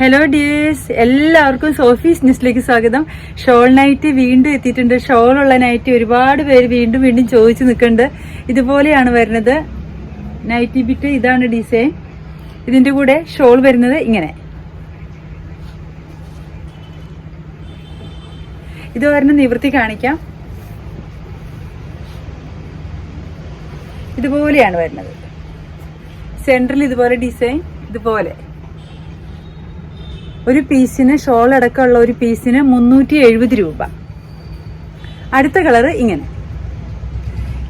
Hello dears എല്ലാവർക്കും Sophie's ന്യൂസിലേക്ക് സ്വാഗതം. ഷോൾ നൈറ്റ് വീണ്ടും എത്തിയിട്ടുണ്ട്. ഷോൾ ഉള്ള നൈറ്റ് ഒരുപാട് പേര് വീണ്ടും വീണ്ടും ചോദിച്ചു നിൽക്കുന്നുണ്ട്. ഇതുപോലെയാണ് വരുന്നത്. നൈറ്റി ബിറ്റ് ഇതാണ് ഡിസൈൻ ഇതിന്റെ കൂടെ ഷോൾ വരുന്നത് ഇങ്ങനെ. ഇത് വരുന്ന നിവൃത്തി കാണിക്കാം. ഇതുപോലെയാണ് വരുന്നത്. സെൻട്രൽ ഇതുപോലെ ഡിസൈൻ ഇതുപോലെ. ഒരു പീസിന് ഷോൾ അടക്കമുള്ള ഒരു പീസിന് മുന്നൂറ്റി എഴുപത് രൂപ. അടുത്ത കളർ ഇങ്ങനെ.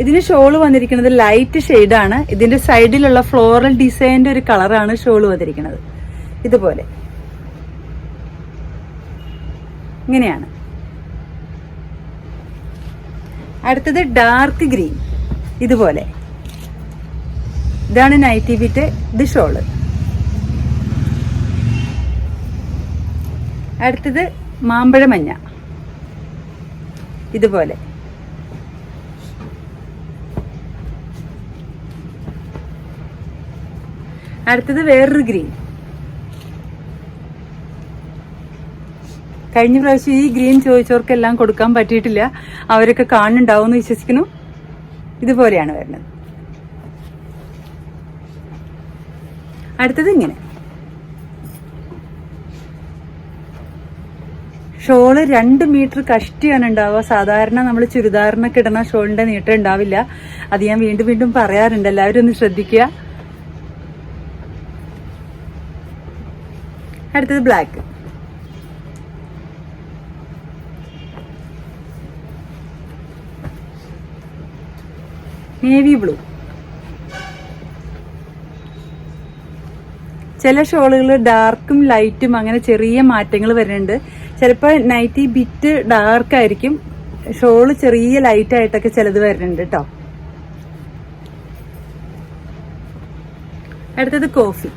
ഇതിന് ഷോൾ വന്നിരിക്കുന്നത് ലൈറ്റ് ഷെയ്ഡാണ് ഇതിന്റെ സൈഡിലുള്ള ഫ്ലോറൽ ഡിസൈന്റെ ഒരു കളറാണ് ഷോൾ വന്നിരിക്കുന്നത്. ഇതുപോലെ. ഇങ്ങനെയാണ്. അടുത്തത് ഡാർക്ക് ഗ്രീൻ ഇതുപോലെ. ഇതാണ് നൈറ്റി ബിറ്റ് ഇത് ഷോൾ. അടുത്തത് മാമ്പഴമഞ്ഞ ഇതുപോലെ. അടുത്തത് വേറൊരു ഗ്രീൻ. കഴിഞ്ഞ പ്രാവശ്യം ഈ ഗ്രീൻ ചോദിച്ചവർക്കെല്ലാം കൊടുക്കാൻ പറ്റിയിട്ടില്ല. അവരൊക്കെ കാണുന്നുണ്ടാവും എന്ന് വിശ്വസിക്കുന്നു. ഇതുപോലെയാണ് വരുന്നത്. അടുത്തത് ഇങ്ങനെ. ഷോൾ രണ്ട് മീറ്റർ കഷ്ടിയാണ് ഉണ്ടാവുക. സാധാരണ നമ്മൾ ചുരിദാറിനൊക്കെ ഇടുന്ന ഷോളിന്റെ നീട്ടം ഉണ്ടാവില്ല. അത് ഞാൻ വീണ്ടും വീണ്ടും പറയാറുണ്ട്. എല്ലാവരും ഒന്ന് ശ്രദ്ധിക്കുക. അടുത്തത് ബ്ലാക്ക് നേവി ബ്ലൂ ചില ഷോളുകൾ ഡാർക്കും ലൈറ്റും അങ്ങനെ ചെറിയ മാറ്റങ്ങൾ വരുന്നുണ്ട്. ചിലപ്പോൾ നൈറ്റി ബിറ്റ് ഡാർക്ക് ആയിരിക്കും. ഷോൾ ചെറിയ ലൈറ്റ് ആയിട്ടൊക്കെ ചിലത് വരുന്നുണ്ട് കേട്ടോ അടുത്തത് കോഫി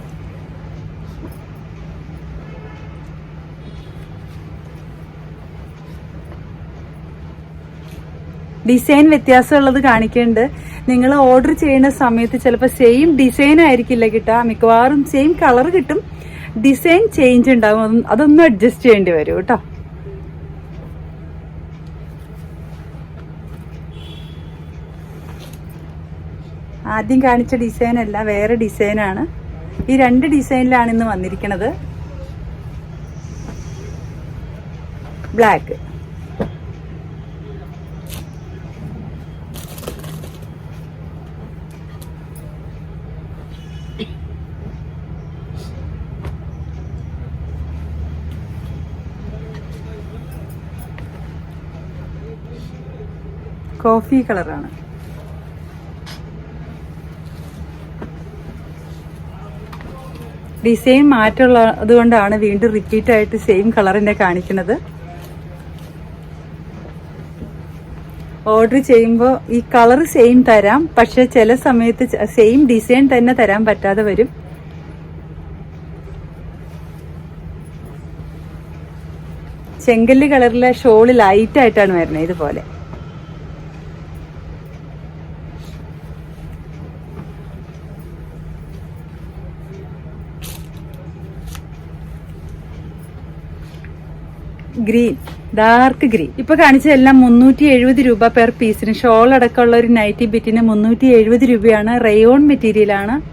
ഡിസൈൻ വ്യത്യാസമുള്ളത് കാണിക്കുന്നുണ്ട്. നിങ്ങൾ ഓർഡർ ചെയ്യുന്ന സമയത്ത് ചിലപ്പോൾ സെയിം ഡിസൈൻ ആയിരിക്കില്ല കിട്ടുക. മിക്കവാറും സെയിം കളർ കിട്ടും. ഡിസൈൻ ചേഞ്ച് ഉണ്ടാകും. അതൊന്ന് അഡ്ജസ്റ്റ് ചെയ്യേണ്ടി വരും കേട്ടോ. ആദ്യം കാണിച്ച ഡിസൈൻ അല്ല വേറെ ഡിസൈനാണ് ഈ രണ്ട് ഡിസൈനിലാണ് ഇന്ന് വന്നിരിക്കുന്നത് ബ്ലാക്ക് കോഫി കളറാണ്. ഡിസൈൻ മാറ്റമുള്ളത് കൊണ്ടാണ് വീണ്ടും റിപ്പീറ്റ് ആയിട്ട് സെയിം കളറിനെ കാണിക്കുന്നത്. ഓർഡർ ചെയ്യുമ്പോൾ ഈ കളർ സെയിം തരാം പക്ഷെ ചില സമയത്ത് സെയിം ഡിസൈൻ തന്നെ തരാൻ പറ്റാതെ വരും. ചെങ്കല്ല് കളറിലെ ഷോൾ ലൈറ്റ് ആയിട്ടാണ് വരുന്നത് ഇതുപോലെ. Green dark green. ഇപ്പൊ കാണിച്ചതെല്ലാം മുന്നൂറ്റി എഴുപത് രൂപ പെർ പീസിന്. ഷോൾ അടക്കമുള്ള ഒരു നൈറ്റി ബിറ്റിന് മുന്നൂറ്റി എഴുപത് രൂപയാണ്. റയോൺ മെറ്റീരിയൽ ആണ്